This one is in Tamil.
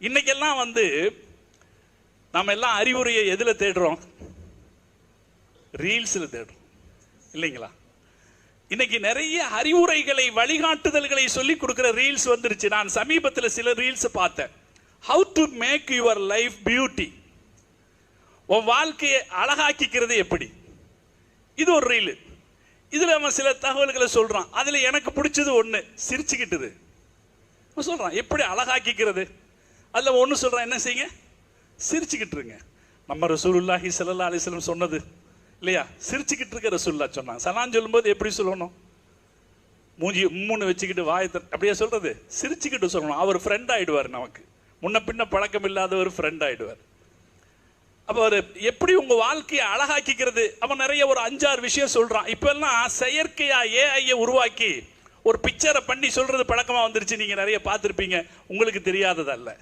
இன்னைக்கெல்லாம் வந்து நம்ம எல்லாம் அறிவுரையை எதில் தேடுறோம்? ரீல்ஸில் தேடுறோம். இல்லைங்களா? இன்னைக்கு நிறைய அறிவுரைகளை வழிகாட்டுதல்களை சொல்லி கொடுக்குற ரீல்ஸ் வந்துருச்சு. நான் சமீபத்தில் சில ரீல்ஸ் பார்த்தேன். How to make your life beauty உன் வாழ்க்கையை அழகாக்கிக்கிறது எப்படி? இது ஒரு ரீல். இதில் அவன் சில தகவல்களை சொல்கிறான் அதில் எனக்கு பிடிச்சது ஒன்று சிரிச்சுக்கிட்டது. சொல்கிறான் எப்படி அழகாக்கிக்கிறது? அதில் ஒன்று சொல்கிறேன் என்ன செய்யுங்க? சிரிச்சுக்கிட்டு இருங்க. நம்ம ரசூலுல்லாஹி ஸல்லல்லாஹு அலிஸ்லம் சொன்னது இல்லையா? சிரிச்சுக்கிட்டு இருக்க ரசூல்லா சொன்னாங்க சலான் சொல்லும்போது எப்படி சொல்லணும்? மூஞ்சி உம்முன்னு வச்சுக்கிட்டு வாயத்தை அப்படியே சொல்றது? சிரிச்சுக்கிட்டு சொல்லணும். அவர் ஃப்ரெண்ட் ஆகிடுவார் நமக்கு. முன்ன பின்ன பழக்கம் ஒரு ஃப்ரெண்ட் ஆயிடுவார். அப்போ அவர் எப்படி உங்கள் வாழ்க்கையை அழகாக்கிக்கிறது? அவன் நிறைய ஒரு அஞ்சாறு விஷயம் சொல்கிறான் இப்போல்லாம் செயற்கையாக ஏஐயை உருவாக்கி ஒரு பிக்சரை பண்ணி சொல்றது பழக்கமா வந்துருச்சு. நீங்கள் நிறைய பார்த்துருப்பீங்க. உங்களுக்கு தெரியாததல்ல.